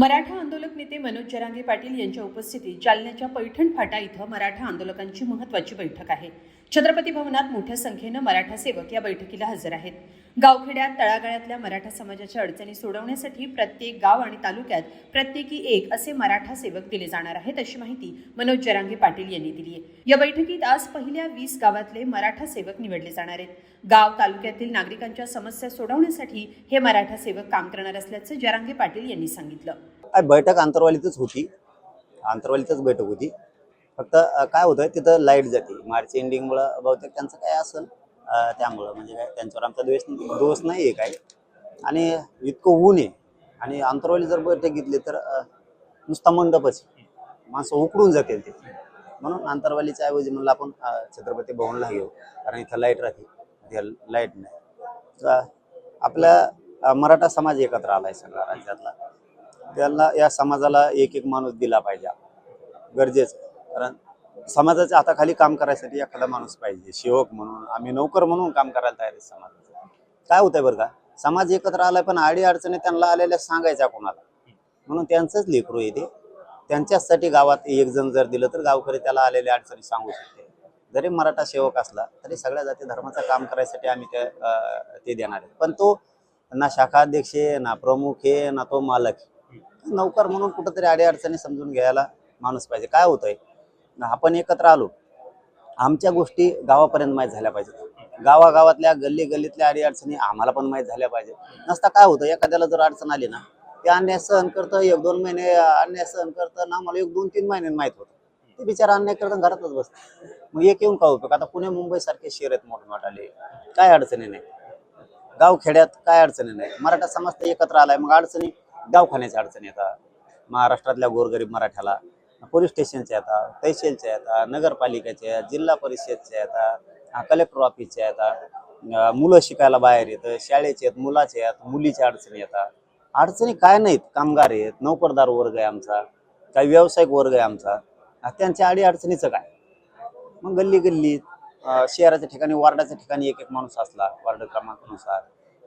मराठा आंदोलक नेते मनोज जरांगे पाटील यांच्या उपस्थितीत जालन्याच्या पैठण फाटा इथं मराठा आंदोलकांची महत्वाची बैठक आहे. छत्रपती भवनात मोठ्या संख्येनं मराठा सेवक या बैठकीला हजर आहेत. गावखेड्यात तळागाळातल्या मराठा समाजाच्या अडचणी सोडवण्यासाठी प्रत्येक गाव आणि तालुक्यात प्रत्येकी एक असे मराठा सेवक दिले जाणार आहेत अशी माहिती मनोज जरांगे पाटील यांनी दिली आहे. या बैठकीत आज पहिल्या वीस गावातले मराठा सेवक निवडले जाणार आहेत. गाव तालुक्यातील नागरिकांच्या समस्या सोडवण्यासाठी हे मराठा सेवक काम करणार असल्याचं जरांगे पाटील यांनी सांगितलं. काय बैठक आंतरवालीतच होती. आंतरवालीतच बैठक होती. फक्त काय होतं तिथं लाइट जाते. मार्च एंडिंगमुळं बहुतेक त्यांचं काय असेल त्यामुळं. म्हणजे काय त्यांच्यावर आमचा द्वेष दोष नाही आहे काय आणि इतकं ऊन आहे. आणि आंतरवाली जर बैठक घेतली तर नुसता मंडपच माणसं उकडून जातील ते. म्हणून आंतरवालीच्या ऐवजी म्हणलं आपण छत्रपती भवनला घेऊ. कारण इथं लाइट राहते. लाइट नाही. आपल्या मराठा समाज एकत्र आला आहे सगळा राज्यातला. त्याला या समाजाला एक एक माणूस दिला पाहिजे. गरजेचं. कारण कारण समाजाच्या हाताखाली काम करायसाठी एखादा माणूस पाहिजे सेवक म्हणून. आम्ही नोकर म्हणून काम करायला तयार आहे समाजाचं. काय होतंय बरं का? समाज एकत्र आलाय पण आडी अडचणी त्यांना आलेल्या सांगायच्या कोणाला? म्हणून त्यांचंच लेकरू येते त्यांच्याचसाठी गावात एक जण जर दिलं तर गावकरी त्याला आलेल्या अडचणी सांगू शकते. जरी मराठा सेवक असला तरी सगळ्या जाती धर्माचं काम करायसाठी आम्ही त्या ते देणार आहे. पण तो ना शाखाध्यक्ष आहे ना प्रमुख आहे ना तो मालक आहे. नौकर म्हणून कुठंतरी अडीअडचणी समजून घ्यायला माणूस पाहिजे. काय होतंय? आपण एकत्र आलो आमच्या गोष्टी गावापर्यंत माहीत झाल्या पाहिजेत. गावागावातल्या गल्ली गल्लीतल्या अडीअडचणी आम्हाला पण माहीत झाल्या पाहिजे नसता काय होतं एखाद्याला जर अडचण आली ना ते अन्याय सहन करतं एक दोन महिने अन्याय सहन करतं ना मला एक दोन तीन महिन्यात माहीत होतं. ते बिचारा अन्याय करतं घरातच बसतं. मग एक येऊन का उपयोग? आता पुणे मुंबई सारखे शहर आहेत मोठमोठाले. काय अडचणी नाही. गाव खेड्यात काय अडचणी नाही. मराठा समाज तर एकत्र आलाय मग अडचणी दवाखान्याच्या अडचणी येतात महाराष्ट्रातल्या गोरगरीब मराठ्याला पोलीस स्टेशनच्या येतात तहसीलच्या येतात नगरपालिकेच्या जिल्हा परिषदच्या येतात कलेक्टर ऑफिसच्या येतात मुलं शिकायला बाहेर येतं शाळेचे आहेत मुलाचे आहेत मुलीच्या अडचणी येतात अडचणी काय नाहीत कामगार आहेत नोकरदार वर्ग आहे आमचा काही व्यावसायिक वर्ग आहे आमचा. त्यांच्या आडी अडचणीचं काय? मग गल्ली गल्ली शहराच्या ठिकाणी वार्डाच्या ठिकाणी एक एक माणूस असला वार्ड क्रमांकानुसार.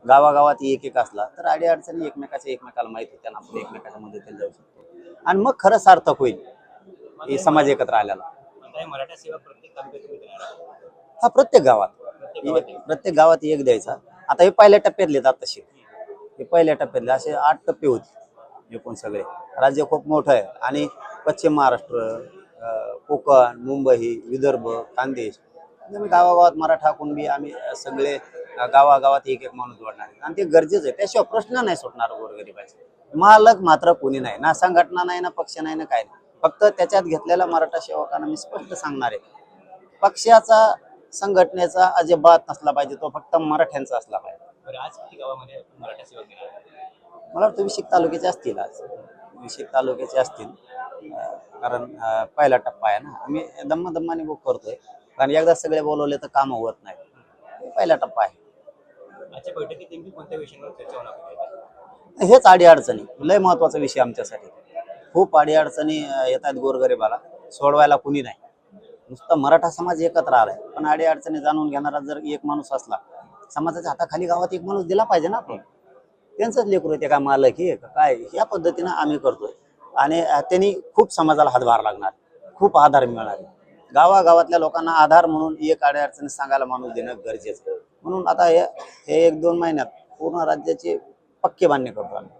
गावागावात एक एक असला तर अडी अडचणी एकमेकाच्या एकमेकाला माहीत होत्या आणि आपण एकमेकाच्या मदतीला जाऊ शकतो. आणि मग खरं सार्थक होईल हे समाज एकत्र आल्याला. हे प्रत्येक गावात. प्रत्येक गावात एक द्यायचा. आता हे पहिल्या टप्प्यातले आहेत तसे. हे पहिल्या टप्प्यातले असे आठ टप्पे होते एकूण सगळे. राज्य खूप मोठं आहे. आणि पश्चिम महाराष्ट्र कोकण मुंबई विदर्भ खानदेश गावागावात मराठा कुणबी आम्ही सगळे गावागावात एक एक माणूस जोडणार. आणि ते गरजेचं आहे. त्याशिवाय प्रश्न नाही सुटणार गोरगरिबाचे. मालक मात्र कोणी नाही. ना संघटना नाही ना पक्ष नाही ना काय नाही. फक्त त्याच्यात घेतलेल्या मराठा सेवकांना मी स्पष्ट सांगणार आहे. पक्षाचा संघटनेचा अजिबात नसला पाहिजे. तो फक्त मराठ्यांचा असला पाहिजे. आज किती गावामध्ये मराठा? मला वाटतं विशिक तालुक्याचे असतील आज. विशिक तालुक्याचे असतील. कारण पहिला टप्पा आहे ना. आम्ही दम्मा दम्माने बुक करतोय. कारण एकदा सगळे बोलवले तर कामं होत नाही. पहिला टप्पा आहे. आजच्या बैठकीत नेमकी कोणत्या विषयांवर चर्चा होणार हेच अडी अडचणी लय महत्त्वाचा विषय आमच्यासाठी. खूप अडीअडचणी येत आहेत गोरगरिबाला. सोडवायला कुणी नाही. नुसतं मराठा समाज एकत्र आलाय. पण अडी अडचणी जाणून घेणारा जर एक माणूस असला समाजाच्या हाताखाली गावात एक माणूस दिला पाहिजे ना आपण. त्यांचंच लेकरू ते काय मालक हे का काय? या पद्धतीनं आम्ही करतोय. आणि अं, त्यांनी खूप समाजाला हातभार लागणार. खूप आधार मिळणार. गावागावातल्या लोकांना आधार म्हणून एक अडीअडचणी अडचणी सांगायला माणूस देणं गरजेचं आहे. म्हणून आता हे हे एक दोन महिन्यात पूर्ण राज्याचे पक्के बांधणे करतो आम्ही.